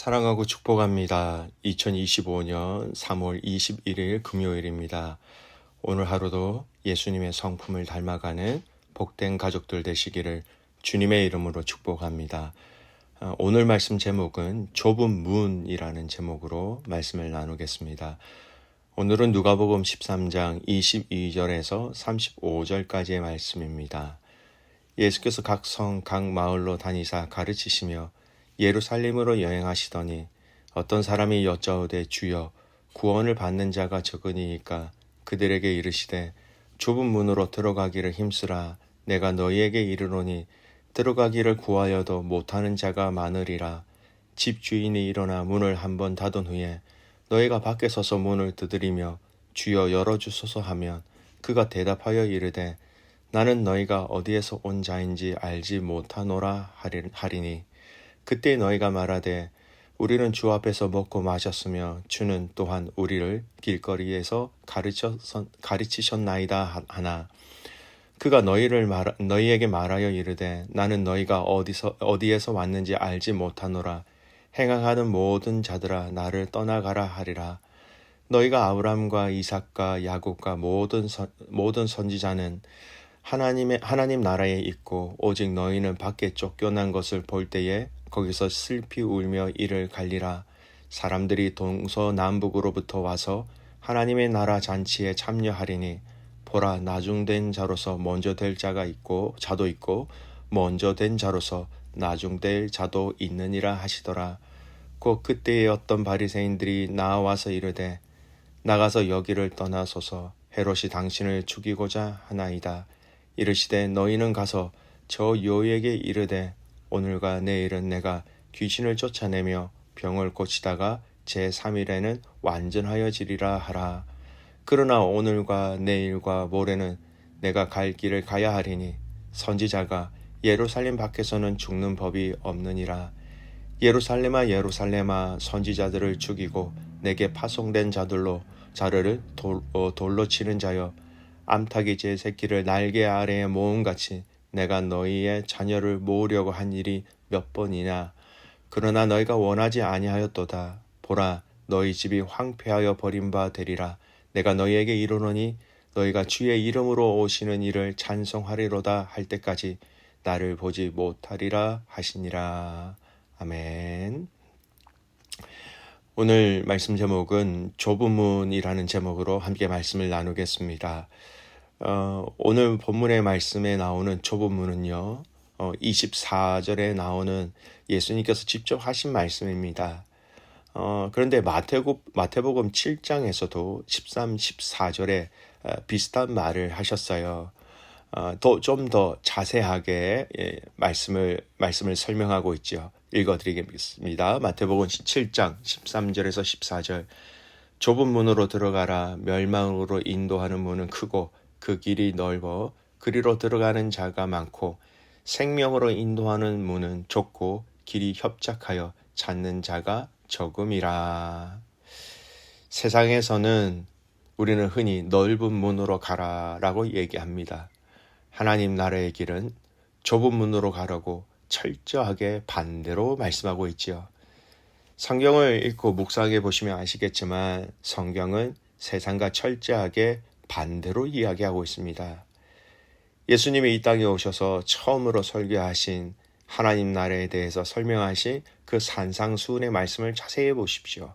사랑하고 축복합니다. 2025년 3월 21일 금요일입니다. 오늘 하루도 예수님의 성품을 닮아가는 복된 가족들 되시기를 주님의 이름으로 축복합니다. 어, 오늘 말씀 제목은 좁은 문이라는 제목으로 말씀을 나누겠습니다. 오늘은 누가복음 13장 22절에서 35절까지의 말씀입니다. 예수께서 각 성, 각 마을로 다니사 가르치시며 예루살렘으로 여행하시더니 어떤 사람이 여짜오되 주여 구원을 받는 자가 적으니까 그들에게 이르시되 좁은 문으로 들어가기를 힘쓰라. 내가 너희에게 이르노니 들어가기를 구하여도 못하는 자가 많으리라. 집 주인이 일어나 문을 한번 닫은 후에 너희가 밖에 서서 문을 두드리며 주여 열어 주소서 하면 그가 대답하여 이르되 나는 너희가 어디에서 온 자인지 알지 못하노라 하리니 그때 너희가 말하되 우리는 주 앞에서 먹고 마셨으며 주는 또한 우리를 길거리에서 가르쳐, 가르치셨 나이다 하나. 그가 너희를 말, 너희에게 말하여 이르되 나는 너희가 어디서 어디에서 왔는지 알지 못하노라. 행하는 모든 자들아 나를 떠나가라 하리라. 너희가 아브람과 이삭과 야곱과 모든 선, 모든 선지자는 하나님의 하나님 나라에 있고 오직 너희는 밖에 쫓겨난 것을 볼 때에 거기서 슬피 울며 이를 갈리라. 사람들이 동서남북으로부터 와서 하나님의 나라 잔치에 참여하리니 보라 나중된 자로서 먼저 될 자가 있고 자도 있고 먼저 된 자로서 나중될 자도 있느니라 하시더라. 곧 그때에 어떤 바리새인들이 나와서 이르되 나가서 여기를 떠나소서 헤롯이 당신을 죽이고자 하나이다. 이르시되 너희는 가서 저 요에게 이르되 오늘과 내일은 내가 귀신을 쫓아내며 병을 고치다가 제3일에는 완전하여지리라 하라. 그러나 오늘과 내일과 모레는 내가 갈 길을 가야 하리니 선지자가 예루살렘 밖에서는 죽는 법이 없느니라. 예루살렘아 예루살렘아 선지자들을 죽이고 내게 파송된 자들로 자르를 돌, 어, 돌로 치는 자여 암탉이 제 새끼를 날개 아래에 모음같이 내가 너희의 자녀를 모으려고 한 일이 몇 번이냐? 그러나 너희가 원하지 아니하였도다. 보라 너희 집이 황폐하여 버린 바 되리라. 내가 너희에게 이르노니 너희가 주의 이름으로 오시는 일을 찬송하리로다 할 때까지 나를 보지 못하리라 하시니라. 아멘. 오늘 말씀 제목은 좁은 문이라는 제목으로 함께 말씀을 나누겠습니다. 어, 오늘 본문의 말씀에 나오는 초본문은요, 어, 24절에 나오는 예수님께서 직접 하신 말씀입니다. 어, 그런데 마태복, 마태복음 7장에서도 13, 14절에 어, 비슷한 말을 하셨어요. 어, 좀더 자세하게 예, 말씀을 말씀을 설명하고 있죠. 읽어드리겠습니다. 마태복음 7장 13절에서 14절. 좁은 문으로 들어가라. 멸망으로 인도하는 문은 크고 그 길이 넓어 그리로 들어가는 자가 많고 생명으로 인도하는 문은 좁고 길이 협착하여 찾는 자가 적음이라. 세상에서는 우리는 흔히 넓은 문으로 가라 라고 얘기합니다. 하나님 나라의 길은 좁은 문으로 가라고 철저하게 반대로 말씀하고 있지요. 성경을 읽고 묵상해 보시면 아시겠지만 성경은 세상과 철저하게 반대로 이야기하고 있습니다. 예수님이 이 땅에 오셔서 처음으로 설교하신 하나님 나라에 대해서 설명하신 그 산상수훈의 말씀을 자세히 보십시오.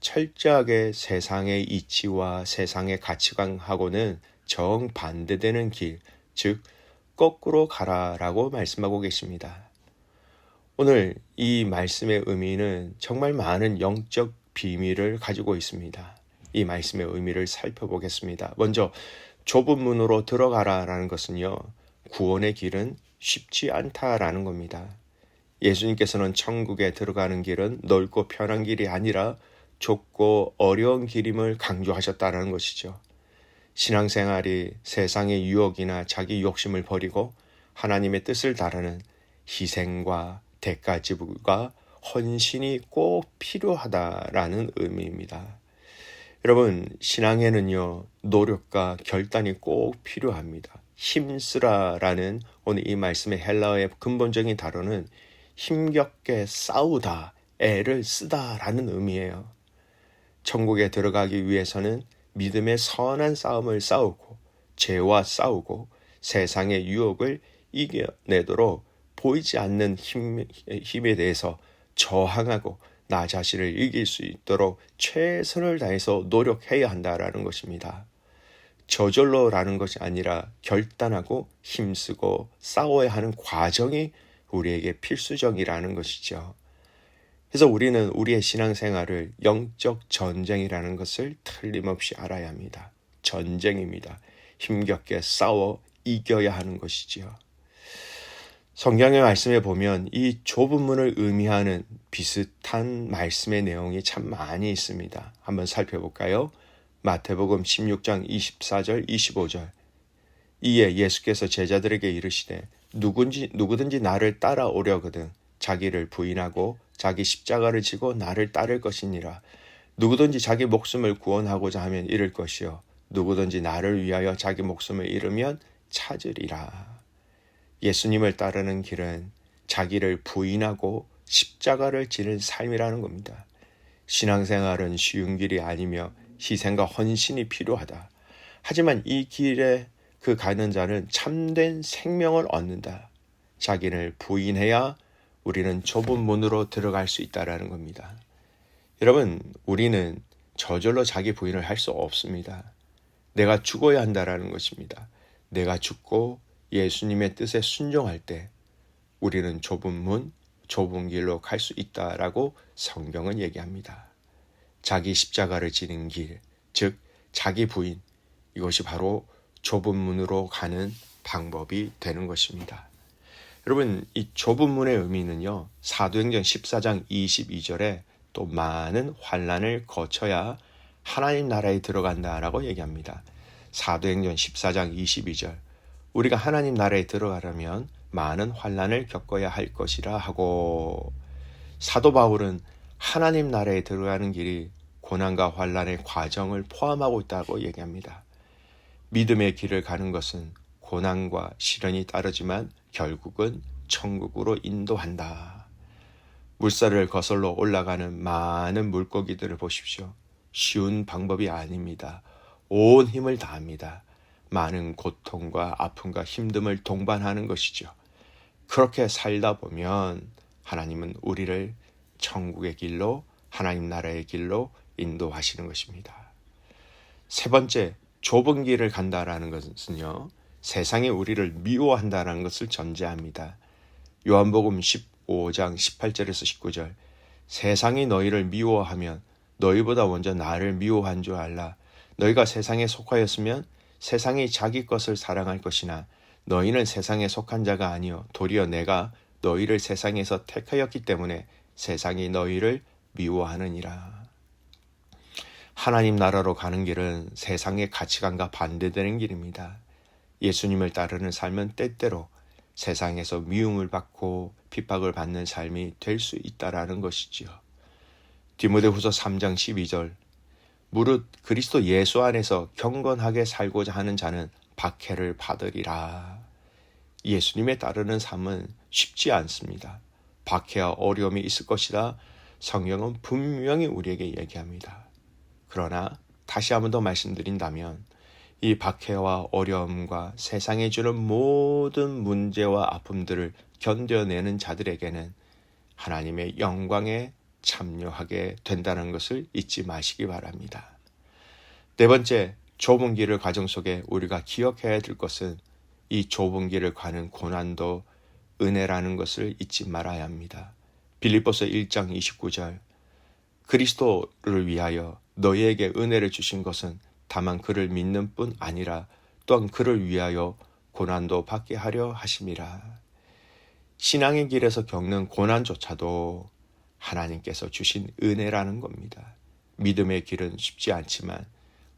철저하게 세상의 이치와 세상의 가치관하고는 정반대되는 길, 즉, 거꾸로 가라라고 말씀하고 계십니다. 오늘 이 말씀의 의미는 정말 많은 영적 비밀을 가지고 있습니다. 이 말씀의 의미를 살펴보겠습니다. 먼저 좁은 문으로 들어가라라는 것은요. 구원의 길은 쉽지 않다라는 겁니다. 예수님께서는 천국에 들어가는 길은 넓고 편한 길이 아니라 좁고 어려운 길임을 강조하셨다는 것이죠. 신앙생활이 세상의 유혹이나 자기 욕심을 버리고 하나님의 뜻을 따르는 희생과 대가 지불과 헌신이 꼭 필요하다라는 의미입니다. 여러분, 신앙에는요, 노력과 결단이 꼭 필요합니다. 힘쓰라라는 오늘 이 말씀의 헬라어의 근본적인 단어는 힘겹게 싸우다 애를 쓰다라는 의미예요. 천국에 들어가기 위해서는 믿음의 선한 싸움을 싸우고 죄와 싸우고 세상의 유혹을 이겨내도록 보이지 않는 힘, 힘에 대해서 저항하고 나 자신을 이길 수 있도록 최선을 다해서 노력해야 한다라는 것입니다. 저절로라는 것이 아니라 결단하고 힘쓰고 싸워야 하는 과정이 우리에게 필수적이라는 것이죠. 그래서 우리는 우리의 신앙생활을 영적 전쟁이라는 것을 틀림없이 알아야 합니다. 전쟁입니다. 힘겹게 싸워 이겨야 하는 것이지요. 성경의 말씀에 보면 이 좁은 문을 의미하는 비슷한 말씀의 내용이 참 많이 있습니다. 한번 살펴볼까요? 마태복음 16장 24절 25절 이에 예수께서 제자들에게 이르시되 누군지 누구든지 나를 따라오려거든 자기를 부인하고 자기 십자가를 지고 나를 따를 것이니라 누구든지 자기 목숨을 구원하고자 하면 잃을 것이요 누구든지 나를 위하여 자기 목숨을 잃으면 찾으리라 예수님을 따르는 길은 자기를 부인하고 십자가를 지는 삶이라는 겁니다. 신앙생활은 쉬운 길이 아니며 희생과 헌신이 필요하다. 하지만 이 길에 그 가는 자는 참된 생명을 얻는다. 자기를 부인해야 우리는 좁은 문으로 들어갈 수 있다라는 겁니다. 여러분, 우리는 저절로 자기 부인을 할 수 없습니다. 내가 죽어야 한다라는 것입니다. 내가 죽고 예수님의 뜻에 순종할 때 우리는 좁은 문, 좁은 길로 갈 수 있다라고 성경은 얘기합니다. 자기 십자가를 지는 길, 즉 자기 부인 이것이 바로 좁은 문으로 가는 방법이 되는 것입니다. 여러분 이 좁은 문의 의미는요. 사도행전 14장 22절에 또 많은 환란을 거쳐야 하나님 나라에 들어간다라고 얘기합니다. 사도행전 14장 22절 우리가 하나님 나라에 들어가려면 많은 환란을 겪어야 할 것이라 하고 사도 바울은 하나님 나라에 들어가는 길이 고난과 환란의 과정을 포함하고 있다고 얘기합니다. 믿음의 길을 가는 것은 고난과 시련이 따르지만 결국은 천국으로 인도한다. 물살을 거슬러 올라가는 많은 물고기들을 보십시오. 쉬운 방법이 아닙니다. 온 힘을 다합니다. 많은 고통과 아픔과 힘듦을 동반하는 것이죠. 그렇게 살다 보면 하나님은 우리를 천국의 길로 하나님 나라의 길로 인도하시는 것입니다. 세 번째, 좁은 길을 간다라는 것은요, 세상이 우리를 미워한다라는 것을 전제합니다. 요한복음 15장 18절에서 19절, 세상이 너희를 미워하면 너희보다 먼저 나를 미워한 줄 알라. 너희가 세상에 속하였으면 세상이 자기 것을 사랑할 것이나 너희는 세상에 속한 자가 아니요 도리어 내가 너희를 세상에서 택하였기 때문에 세상이 너희를 미워하느니라. 하나님 나라로 가는 길은 세상의 가치관과 반대되는 길입니다. 예수님을 따르는 삶은 때때로 세상에서 미움을 받고 핍박을 받는 삶이 될 수 있다라는 것이지요. 디모데후서 3장 12절 무릇 그리스도 예수 안에서 경건하게 살고자 하는 자는 박해를 받으리라. 예수님에 따르는 삶은 쉽지 않습니다. 박해와 어려움이 있을 것이다. 성경은 분명히 우리에게 얘기합니다. 그러나 다시 한 번 더 말씀드린다면 이 박해와 어려움과 세상에 주는 모든 문제와 아픔들을 견뎌내는 자들에게는 하나님의 영광에 참여하게 된다는 것을 잊지 마시기 바랍니다. 네 번째, 좁은 길을 과정 속에 우리가 기억해야 될 것은 이 좁은 길을 가는 고난도 은혜라는 것을 잊지 말아야 합니다. 빌립보서 1장 29절 그리스도를 위하여 너희에게 은혜를 주신 것은 다만 그를 믿는 뿐 아니라 또한 그를 위하여 고난도 받게 하려 하심이라. 신앙의 길에서 겪는 고난조차도 하나님께서 주신 은혜라는 겁니다. 믿음의 길은 쉽지 않지만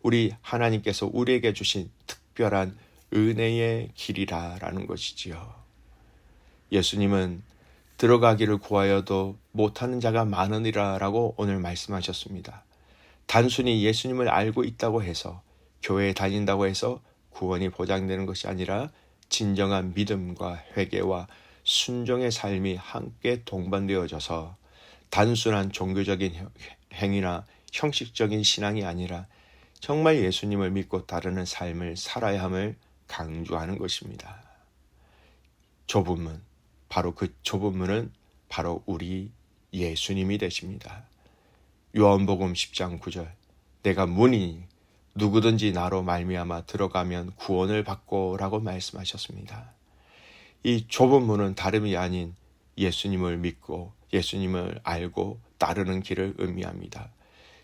우리 하나님께서 우리에게 주신 특별한 은혜의 길이라라는 것이지요. 예수님은 들어가기를 구하여도 못하는 자가 많으리라라고 오늘 말씀하셨습니다. 단순히 예수님을 알고 있다고 해서 교회에 다닌다고 해서 구원이 보장되는 것이 아니라 진정한 믿음과 회개와 순종의 삶이 함께 동반되어져서 단순한 종교적인 형- 행위나 형식적인 신앙이 아니라 정말 예수님을 믿고 따르는 삶을 살아야 함을 강조하는 것입니다. 좁은 문, 바로 그 좁은 문은 바로 우리 예수님이 되십니다. 요한복음 10장 9절 내가 문이니 누구든지 나로 말미암아 들어가면 구원을 받고라고 말씀하셨습니다. 이 좁은 문은 다름이 아닌 예수님을 믿고 예수님을 알고 따르는 길을 의미합니다.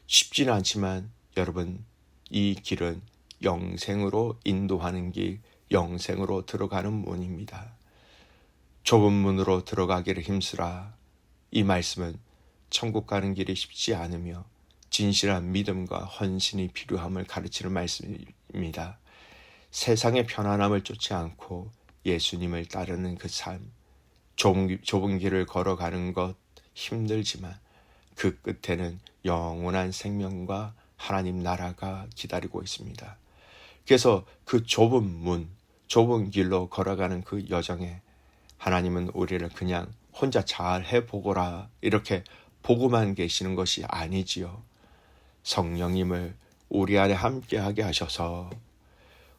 쉽지는 않지만 여러분 이 길은 영생으로 인도하는 길, 영생으로 들어가는 문입니다. 좁은 문으로 들어가기를 힘쓰라. 이 말씀은 천국 가는 길이 쉽지 않으며 진실한 믿음과 헌신이 필요함을 가르치는 말씀입니다. 세상의 편안함을 쫓지 않고 예수님을 따르는 그 삶, 좁은, 좁은 길을 걸어가는 것 힘들지만 그 끝에는 영원한 생명과 하나님 나라가 기다리고 있습니다. 그래서 그 좁은 문, 좁은 길로 걸어가는 그 여정에 하나님은 우리를 그냥 혼자 잘 해보거라 이렇게 보고만 계시는 것이 아니지요. 성령님을 우리 안에 함께하게 하셔서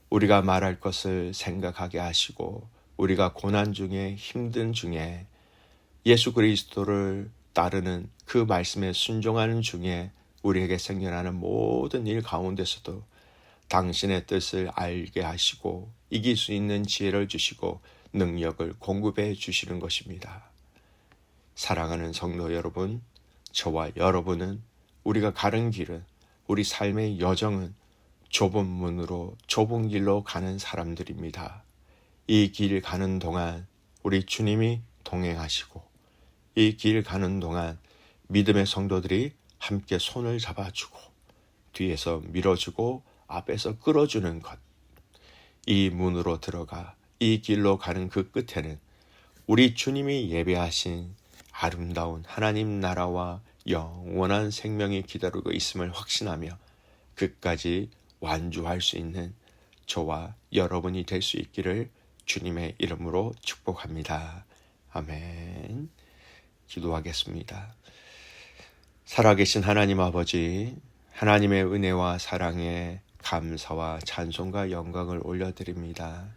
우리가 말할 것을 생각하게 하시고 우리가 고난 중에 힘든 중에 예수 그리스도를 따르는 그 말씀에 순종하는 중에 우리에게 생겨나는 모든 일 가운데서도 당신의 뜻을 알게 하시고 이길 수 있는 지혜를 주시고 능력을 공급해 주시는 것입니다. 사랑하는 성도 여러분, 저와 여러분은 우리가 가는 길은 우리 삶의 여정은 좁은 문으로 좁은 길로 가는 사람들입니다. 이 길 가는 동안 우리 주님이 동행하시고 이 길 가는 동안 믿음의 성도들이 함께 손을 잡아주고 뒤에서 밀어주고 앞에서 끌어주는 것. 이 문으로 들어가 이 길로 가는 그 끝에는 우리 주님이 예배하신 아름다운 하나님 나라와 영원한 생명이 기다리고 있음을 확신하며 끝까지 완주할 수 있는 저와 여러분이 될 수 있기를 주님의 이름으로 축복합니다. 아멘. 기도하겠습니다. 살아계신 하나님 아버지, 하나님의 은혜와 사랑에 감사와 찬송과 영광을 올려드립니다.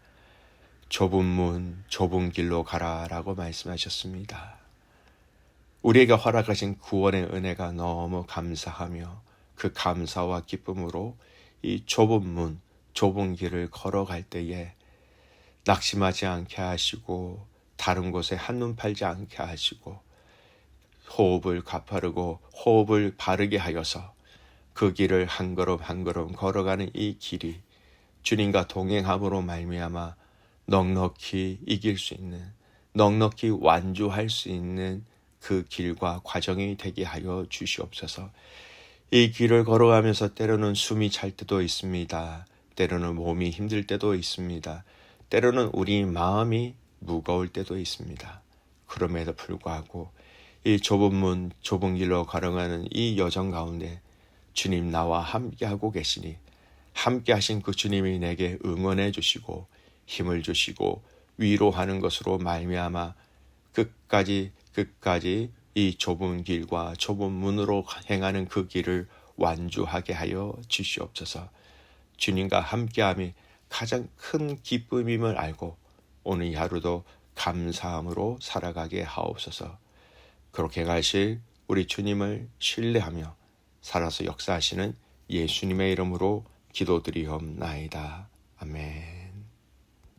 좁은 문, 좁은 길로 가라 라고 말씀하셨습니다. 우리에게 허락하신 구원의 은혜가 너무 감사하며 그 감사와 기쁨으로 이 좁은 문, 좁은 길을 걸어갈 때에 낙심하지 않게 하시고 다른 곳에 한눈 팔지 않게 하시고 호흡을 가파르고 호흡을 바르게 하여서 그 길을 한 걸음 한 걸음 걸어가는 이 길이 주님과 동행함으로 말미암아 넉넉히 이길 수 있는 넉넉히 완주할 수 있는 그 길과 과정이 되게 하여 주시옵소서. 이 길을 걸어가면서 때로는 숨이 찰 때도 있습니다. 때로는 몸이 힘들 때도 있습니다. 때로는 우리 마음이 무거울 때도 있습니다. 그럼에도 불구하고 이 좁은 문, 좁은 길로 걸어가는 이 여정 가운데 주님 나와 함께하고 계시니 함께 하신 그 주님이 내게 응원해 주시고 힘을 주시고 위로하는 것으로 말미암아 끝까지 끝까지 이 좁은 길과 좁은 문으로 행하는 그 길을 완주하게 하여 주시옵소서. 주님과 함께함이 가장 큰 기쁨임을 알고 오늘 하루도 감사함으로 살아가게 하옵소서. 그렇게 가실 우리 주님을 신뢰하며 살아서 역사하시는 예수님의 이름으로 기도드리옵나이다. 아멘.